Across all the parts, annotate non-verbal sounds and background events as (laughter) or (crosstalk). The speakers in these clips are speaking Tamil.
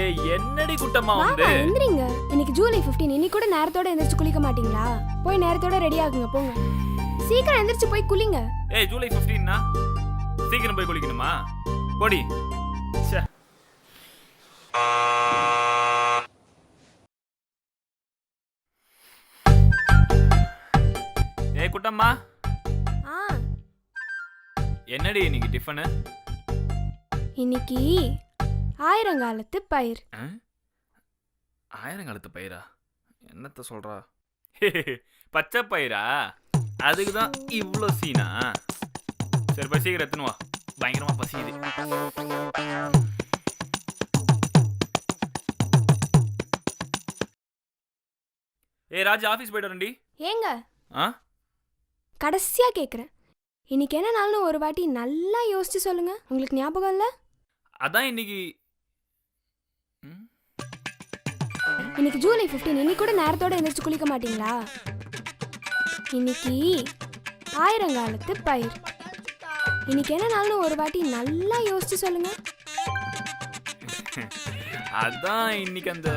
ஏய் என்னடி குட்டம்மா வந்து? எந்திரிங்க. இன்னைக்கு ஜூலை 15 இன்னைக்கு கூட நேரத்தோட எந்திரிச்சு குளிக்க மாட்டீங்களா? போய் நேரத்தோட ரெடி ஆகுங்க போங்க. சீக்கிரம் எந்திரிச்சு போய் குளிங்க. ஏய் ஜூலை 15னா சீக்கிரம் போய் குளிக்கணுமா? போடி. ச்சே. ஏய் குட்டம்மா. ஆ. என்னடி இன்னைக்கு டிஃபனு இன்னைக்கு ஆயிரங்காலத்து பயிர். ஆயிரங்காலத்து பயிரா? என்னத்த சொல்றா? (laughs) பச்சை பயிரா? அதுக்கு தான் இவ்வளோ சீனா? சரி போய் சீக்கிரம் எத்துன்னு வா. பயங்கரமா பசிக்குது. ஏய் ராஜா ஆஃபீஸ் போயிட்டு வரேன்டி. ஏங்க? ஆ? கடைசியா கேக்குறேன். இன்னைக்கு என்ன நாள்னு ஒரு வாட்டி நல்லா யோசிச்சு சொல்லுங்க. உங்களுக்கு ஞாபகம் இல்ல? அதான் இன்னைக்கு? இன்னைக்கு ஜூலை 15 இன்னைக்கு கூட நேரத்தோட எந்திரிச்சு குளிக்க மாட்டீங்களா? இன்னைக்கு ஆயிரங்காலத்து பயிர். இன்னைக்கு என்ன நாள்னு ஒரு வாட்டி நல்லா யோசிச்சு சொல்லுங்க. அதான் இன்னைக்கு அந்த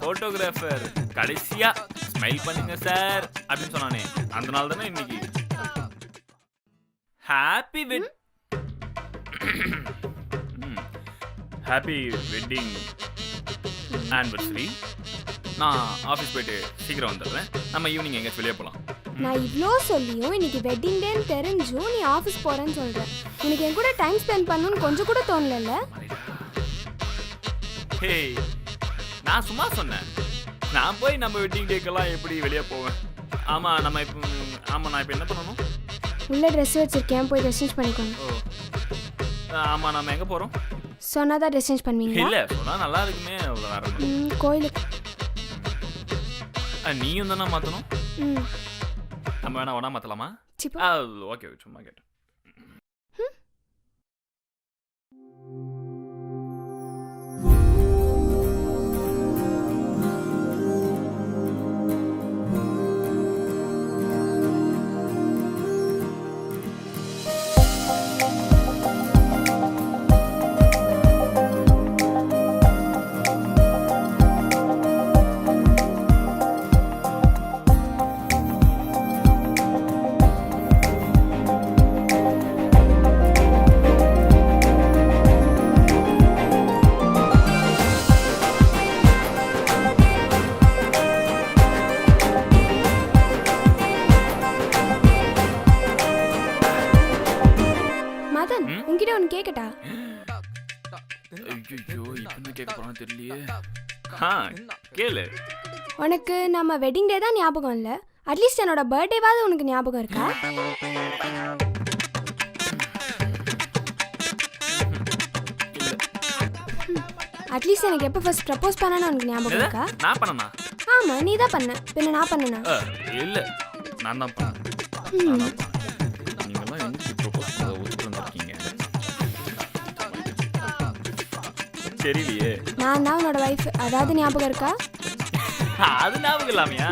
போட்டோகிராஃபர் கடைசியா ஸ்மைல் பண்ணுங்க சார் அப்படின்னு சொன்னானே. அந்த நாள் தானே இன்னைக்கு? Happy wed happy wedding anniversary நான் ஆஃபீஸ் போயிட்டு சீக்கிரம் வந்துடுறேன். நம்ம ஈவினிங் எங்கேயாச்சும் வெளியே போகலாம் நான் இவ்வளோ சொல்லியும் இன்னைக்கு வெட்டிங் டேன்னு தெரிஞ்சும் நீ ஆஃபீஸ் போறேன்னு சொல்ற. எனக்கு என் கூட டைம் ஸ்பெண்ட் பண்ணணும்னு கொஞ்சம் கூட தோணல ஹே நான் சும்மா சொன்னேன். நான் போய் நம்ம வெட்டிங் டேக்கெல்லாம் எப்படி வெளியே போவேன்? ஆமாம் நம்ம இப்போ ஆமாம் நான் இப்போ என்ன பண்ணணும்? உள்ள ட்ரெஸ் வச்சிருக்கேன் போய் ட்ரெஸ் சேஞ்ச் பண்ணிக்கோங்க. ஆமாம் நம்ம எங்கே போகிறோம் சொன்னாதான் ட்ரெஸ் சேஞ்ச் பண்ணுவீங்களா? இல்ல சொன்னா நல்லா இருக்குமே அவ்வளோ வேற ஒண்ணும் இல்ல. ம், கோயிலுக்கு. நீயும் தானே மாத்தணும்? ம். நம்ம வேணா ஒண்ணா மாத்தலாமா? சிப்பா. ஓகே சும்மா கேட்டேன். உன்கிட்ட ஒன்று கேட்கட்டா ஐயோ இப்போ கேட்க போறான்னு தெரியலையே. ஆ கேளு. உனக்கு நம்ம வெட்டிங் டே தான் ஞாபகம் இல்லை? அட்லீஸ்ட் என்னோட பர்த்டேவாவது உனக்கு ஞாபகம் இருக்கா? அட்லீஸ்ட் எனக்கு எப்போ ஃபர்ஸ்ட் ப்ரப்போஸ் பண்ணான்னு உனக்கு ஞாபகம்? இருக்கா? நான் பண்ணனா? ஆமா நீ தான் பண்ண. பின்ன நான் பண்ணனா? இல்ல. நான் தான் பண்ணேன் நான் தான் தெரியலையே. நான் தான் உன்னோட ஒய்ஃப் அதாவது ஞாபகம் இருக்கா? அது ஞாபகம் இல்லாமையா?